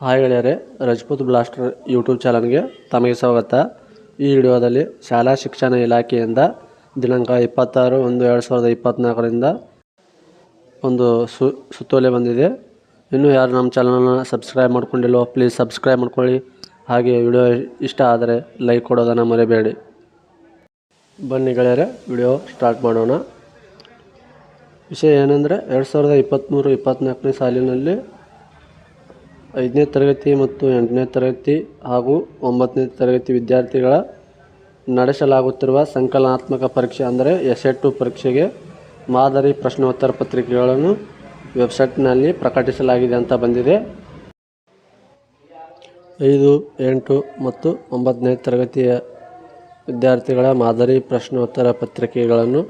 Hi ಗೆಳೆಯರೆ, Rajput blaster YouTube ಚಾನಲ್ಗೆ ತಮಗೆ ಸ್ವಾಗತ. ಈ ವಿಡಿಯೋದಲ್ಲಿ ಶಾಲಾ ಶಿಕ್ಷಣ ಇಲಾಖೆಯಿಂದ ದಿನಾಂಕ ಇಪ್ಪತ್ತಾರು ಒಂದು ಎರಡು ಸಾವಿರದ ಇಪ್ಪತ್ತ್ನಾಲ್ಕರಿಂದ ಒಂದು ಸು, ಸುತ್ತೋಲೆ ಬಂದಿದೆ. ಇನ್ನೂ ಯಾರು ನಮ್ಮ ಚಾನಲನ್ನು ಸಬ್ಸ್ಕ್ರೈಬ್ ಮಾಡ್ಕೊಂಡಿಲ್ಲೋ, ಪ್ಲೀಸ್ ಸಬ್ಸ್ಕ್ರೈಬ್ ಮಾಡ್ಕೊಳ್ಳಿ. ಹಾಗೆ ವಿಡಿಯೋ ಇಷ್ಟ ಆದರೆ ಲೈಕ್ ಕೊಡೋದನ್ನು ಮರಿಬೇಡಿ. ಬನ್ನಿ ಗೆಳೆಯರೆ, ವಿಡಿಯೋ ಸ್ಟಾರ್ಟ್ ಮಾಡೋಣ. ವಿಷಯ ಏನೆಂದರೆ, ಎರಡು ಸಾವಿರದ ಇಪ್ಪತ್ತ್ಮೂರು ಇಪ್ಪತ್ತ್ನಾಲ್ಕನೇ ಸಾಲಿನಲ್ಲಿ ಐದನೇ ತರಗತಿ ಮತ್ತು ಎಂಟನೇ ತರಗತಿ ಹಾಗೂ ಒಂಬತ್ತನೇ ತರಗತಿ ವಿದ್ಯಾರ್ಥಿಗಳ ನಡೆಸಲಾಗುತ್ತಿರುವ ಸಂಕಲನಾತ್ಮಕ ಪರೀಕ್ಷೆ ಅಂದರೆ ಎಸ್ ಟು ಪರೀಕ್ಷೆಗೆ ಮಾದರಿ ಪ್ರಶ್ನೋತ್ತರ ಪತ್ರಿಕೆಗಳನ್ನು ವೆಬ್ಸೈಟ್ನಲ್ಲಿ ಪ್ರಕಟಿಸಲಾಗಿದೆ ಅಂತ ಬಂದಿದೆ. ಐದು, ಎಂಟು ಮತ್ತು ಒಂಬತ್ತನೇ ತರಗತಿಯ ವಿದ್ಯಾರ್ಥಿಗಳ ಮಾದರಿ ಪ್ರಶ್ನೋತ್ತರ ಪತ್ರಿಕೆಗಳನ್ನು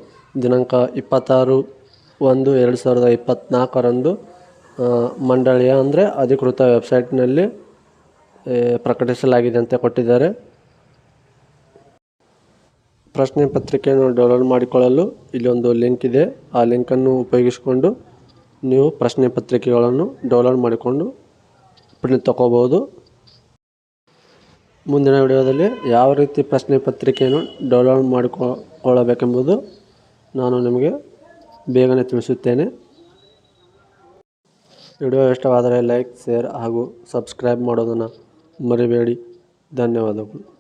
ದಿನಾಂಕ ಇಪ್ಪತ್ತಾರು ಒಂದು ಎರಡು ಸಾವಿರದ ಇಪ್ಪತ್ತ್ನಾಲ್ಕರಂದು ಮಂಡಳಿಯ ಅಂದರೆ ಅಧಿಕೃತ ವೆಬ್ಸೈಟ್ನಲ್ಲಿ ಪ್ರಕಟಿಸಲಾಗಿದೆ ಅಂತ ಕೊಟ್ಟಿದ್ದಾರೆ. ಪ್ರಶ್ನೆ ಪತ್ರಿಕೆಯನ್ನು ಡೌನ್ಲೋಡ್ ಮಾಡಿಕೊಳ್ಳಲು ಇಲ್ಲೊಂದು ಲಿಂಕ್ ಇದೆ. ಆ ಲಿಂಕನ್ನು ಉಪಯೋಗಿಸಿಕೊಂಡು ನೀವು ಪ್ರಶ್ನೆ ಪತ್ರಿಕೆಗಳನ್ನು ಡೌನ್ಲೋಡ್ ಮಾಡಿಕೊಂಡು ಪ್ರಿಂಟ್ ತಗೋಬೋದು ಮುಂದಿನ ವಿಡಿಯೋದಲ್ಲಿ ಯಾವ ರೀತಿ ಪ್ರಶ್ನೆ ಪತ್ರಿಕೆಯನ್ನು ಡೌನ್ಲೋಡ್ ಮಾಡಿಕೊಳ್ಳಬೇಕೆಂಬುದು ನಾನು ನಿಮಗೆ ಬೇಗನೆ ತಿಳಿಸುತ್ತೇನೆ. ವಿಡಿಯೋ ಇಷ್ಟವಾದರೆ ಲೈಕ್ ಶೇರ್ ಹಾಗೂ ಸಬ್ಸ್ಕ್ರೈಬ್ ಮಾಡೋದನ್ನು ಮರಿಬೇಡಿ. ಧನ್ಯವಾದಗಳು.